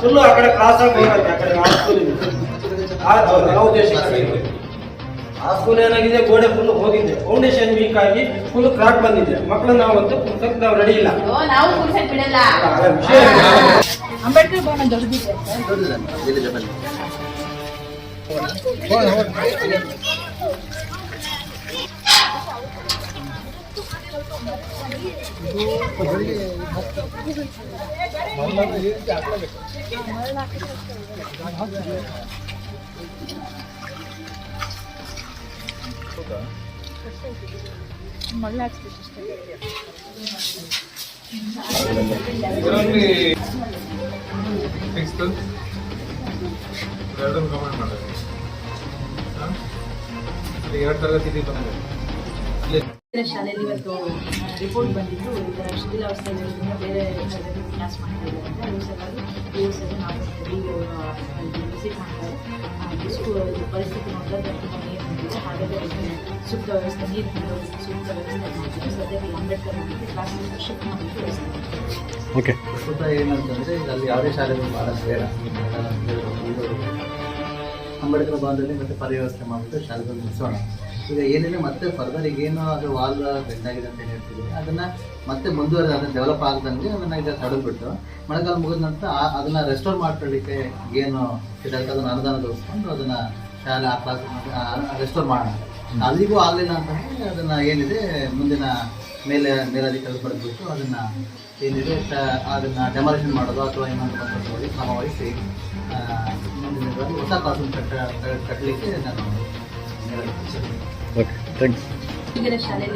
Full ಆ ಕಡೆ ಆಗಿ ಆ ಕಡೆ ಆ ಸ್ಕೂಲ್ ಇದೆ. ಆ- ಸ್ಕೂಲ್ ಏನಾಗಿದೆ ಗೋಡೆ ಫುಲ್ ಹೋಗಿದೆ ಫೌಂಡೇಶನ್ ವೀಕ್ ಆಗಿ ಫುಲ್ ಕ್ರಾಕ್ ಬಂದಿದೆ ಮಕ್ಕಳನ್ನ ನಾವಂತೂ ಪುಸ್ತಕ ನಾವು ರೆಡಿ ಇಲ್ಲ ಅಂಬೇಡ್ಕರ್ ಭವನ ದೊಡ್ಡದಿದೆ ಸರ್ ನೆಕ್ಸ್ಟ್ ಎರಡನ್ನು ಕಮೆಂಟ್ ಮಾಡೋದು ಹಾಂ ಎರಡು ತರಗತಿ ಬಂದರೆ ಅಲ್ಲಿ ಶಾಲೆಯಲ್ಲಿ ಇವತ್ತು ರಿಪೋರ್ಟ್ ಬಂದಿದ್ದು ಈ ಥರ ಶಿಥಿಲಾವಸ್ಥೆಗಳಿಂದ ಬೇರೆ ಶಾಲೆಯಲ್ಲಿ ಕ್ಲಾಸ್ ಮಾಡ್ತಾ ಇದ್ದಾರೆ ಅಂತ ಅದ್ರ ಸಲುವಾಗಿ ಯು ಸಲ್ಲಿ ನಾವು ವಿಸಿಟ್ ಮಾಡ್ತಾರೆ. ಇಷ್ಟು ಪರಿಸ್ಥಿತಿ ನೋಡಿದ್ರೆ ತುಂಬ ನೀರು ಬಂದಿದೆ ಹಾಗಾದರೆ ಸೂಕ್ತ ವ್ಯವಸ್ಥೆ ನೀರು ಸೂಕ್ತ ವ್ಯವಸ್ಥೆ ಮಾಡ್ತೀವಿ. ಸದ್ಯಕ್ಕೆ ಅಂಬೇಡ್ಕರ್ ಮಾಡಿದ್ದು ಕ್ಲಾಸ್ ಶಿಫ್ಟ್ ಮಾಡಲಿಕ್ಕೆ ವ್ಯವಸ್ಥೆ ಓಕೆ. ಪ್ರಸ್ತುತ ಏನು ಈಗ ಅಲ್ಲಿ ಯಾವುದೇ ಶಾಲೆಗಳು ಬಹಳ ಬೇಡ ಅಂಬೇಡ್ಕರ್ ಭವನದಲ್ಲಿ ಮತ್ತೆ ಪರಿವ್ಯವಸ್ಥೆ ಮಾಡಿಬಿಟ್ಟು ಶಾಲೆಗಳು ಮುಗಿಸೋಣ. ಈಗ ಏನಿದೆ ಮತ್ತೆ ಫರ್ದರ್ ಈಗೇನು ಅದು ವಾಲ್ ಬೆಂಡಾಗಿದೆ ಅಂತ ಹೇಳ್ತೀವಿ ಅದನ್ನ ಮತ್ತೆ ಮುಂದುವರೆದ ಅದನ್ನ ಡೆವಲಪ್ ಆಗದಂಗೆ ಅದನ್ನ ಈಗ ತಡೆದ್ಬಿಟ್ಟು ಮಳೆಗಾಲ ಮುಗಿದ ನಂತರ ಅದನ್ನ ರೆಸ್ಟೋರ್ ಮಾಡ್ಕೊಳ್ಳಿಕ್ಕೆ ಏನು ಇದಕ್ಕೆ ಅದನ್ನ ಅನುದಾನ ತೋರಿಸ್ಕೊಂಡು ಅದನ್ನ ಶಾಲೆ ಆ ಕ್ಲಾಸ್ ರೆಸ್ಟೋರ್ ಮಾಡೋಣ. ಅಲ್ಲಿಗೂ ಆಗಲಿಲ್ಲ ಅಂತಂದ್ರೆ ಅದನ್ನ ಏನಿದೆ ಮುಂದಿನ ಮೇಲೆ ಮೇಲಧಿಕಾರಿ ಪಡೆದ್ಬಿಟ್ಟು ಅದನ್ನ ಏನಿದೆ ಅದನ್ನ ಡೆಮಾಲಿಷನ್ ಮಾಡೋದು ಅಥವಾ ಏನಾದ್ರು ಮಾಡಿ ಕ್ರಮ ವಹಿಸಿ ಆ, ಮುಂದಿನ ಹೊಸ ಕ್ಲಾಸ್ ಕಟ್ಟ ಕಟ್ಟಲಿಕ್ಕೆ ನಾನು ಓಕೆ ಥ್ಯಾಂಕ್ಸ್ ಈಗಿನ ಶಾಲೆಯಲ್ಲಿ